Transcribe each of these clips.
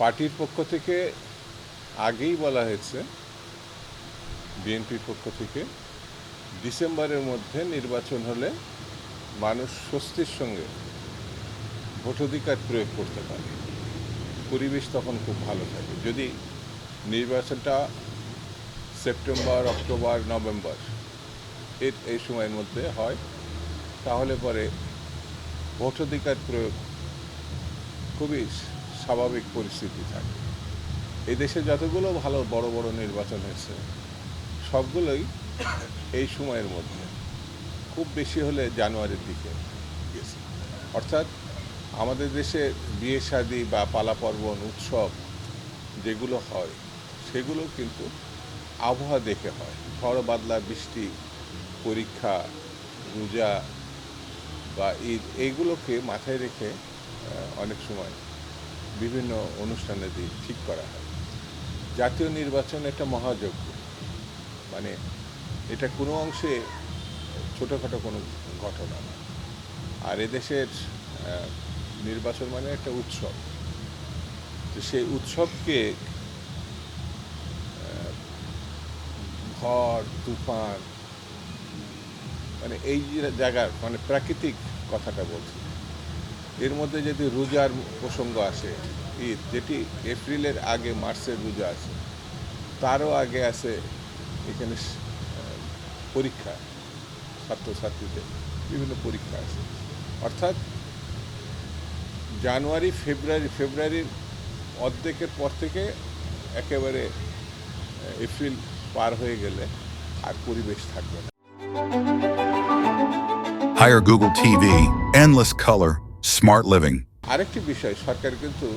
পার্টির পক্ষ থেকে আগেই বলা হয়েছে, বিএনপির পক্ষ থেকে ডিসেম্বরের মধ্যে নির্বাচন হলে মানুষ স্বস্তির সঙ্গে ভোটাধিকার প্রয়োগ করতে পারে। পরিবেশ তখন খুব ভালো থাকে। যদি নির্বাচনটা সেপ্টেম্বর, অক্টোবর, নভেম্বর এর, এই সময়ের মধ্যে হয়, তাহলে পরে ভোটাধিকার প্রয়োগ খুবই স্বাভাবিক পরিস্থিতি থাকে। এই দেশে যতগুলো ভালো, বড় বড় নির্বাচন হয়েছে, সবগুলোই এই সময়ের মধ্যে। খুব বেশি হলে জানুয়ারির দিকে গেছে। অর্থাৎ আমাদের দেশে বিয়ে শাদী বা পালা পার্বণ উৎসব যেগুলো হয়, সেগুলো কিন্তু আবহাওয়া দেখে হয়। ঝড়, বাদলা, বৃষ্টি, পরীক্ষা, রোজা বা ঈদ, এইগুলোকে মাথায় রেখে অনেক সময় বিভিন্ন অনুষ্ঠানে ঠিক করা হয়। জাতীয় নির্বাচন একটা মহাযজ্ঞ। মানে এটা কোনো অংশে ছোটোখাটো কোনো ঘটনা না। আর এদেশের নির্বাচন মানে একটা উৎসব। তো সেই উৎসবকে ঝড় তুফান মানে এই জায়গার মানে প্রাকৃতিক কথাটা বলছি। এর মধ্যে যদি রোজার প্রসঙ্গ আসে ঈদ যেটি এপ্রিলের আগে মার্চের রোজা আছে তারও আগে আছে এখানে পরীক্ষা ছাত্রছাত্রীদের বিভিন্ন পরীক্ষা আছে। অর্থাৎ জানুয়ারি ফেব্রুয়ারি ফেব্রুয়ারির অর্ধেকের পর থেকে একেবারে এপ্রিল পার হয়ে গেলে আর পরিবেশ থাকবে না। Hire Google TV, endless color, smart living. আরেকটি বিষয়, সরকার কিন্তু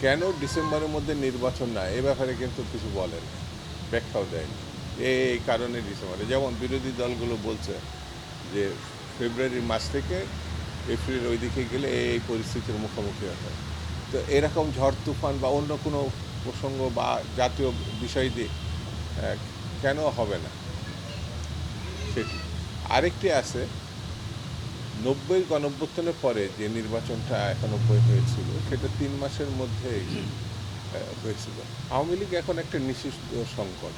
কেন ডিসেম্বরের মধ্যে নির্বাচন না এ ব্যাপারে কিন্তু কিছু বলেন। ব্যাখ্যাও দেয়নি এই কারণে ডিসেম্বরে। যেমন বিরোধী দলগুলো বলছে যে ফেব্রুয়ারির মাস থেকে এপ্রিল ওই দিকে গেলে এই পরিস্থিতির মুখোমুখি হতে। তো এরকম ঝড়, তুফান বা অন্য কোনো প্রসঙ্গ বা জাতীয় বিষয় দিয়ে কেন হবে না? সেটি। আরেকটি আছে নব্বই গণঅভ্যুত্থানের পরে যে নির্বাচনটা একানব্বই হয়েছিল সেটা তিন মাসের মধ্যেই আহ, হয়েছিল। আওয়ামী লীগ এখন একটা নিষিদ্ধ সংগঠন।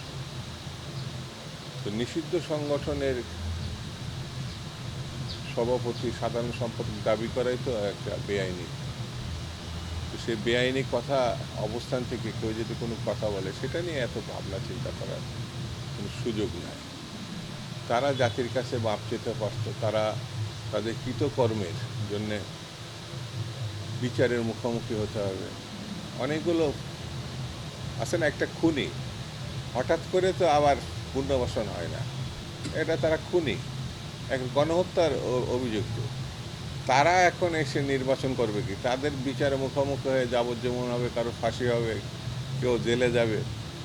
তো নিষিদ্ধ সংগঠনের সভাপতি সাধারণ সম্পাদক দাবি করাই তো একটা বেআইনি। তো সে বেআইনি কথা অবস্থান থেকে কেউ যদি কোনো কথা বলে সেটা নিয়ে এত ভাবনা চিন্তা করার কোনো সুযোগ নাই। তারা জাতির কাছে মাপ চেতে পারত তারা তাদের কৃতকর্মের জন্যে বিচারের মুখোমুখি হতে হবে। অনেকগুলো আছে না, একটা খুনি। হঠাৎ করে তো আবার পুনর্বাসন হয় না। এটা তারা খুনি। এক গণহত্যার অভিযুক্ত। তারা এখন এসে নির্বাচন করবে কি? তাদের বিচারে মুখোমুখি হয়ে যাবজ্জীবন হবে, কারও ফাঁসি হবে, কেউ জেলে যাবে।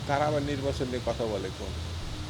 তারা আবার নির্বাচন নিয়ে কথা বলে কোন?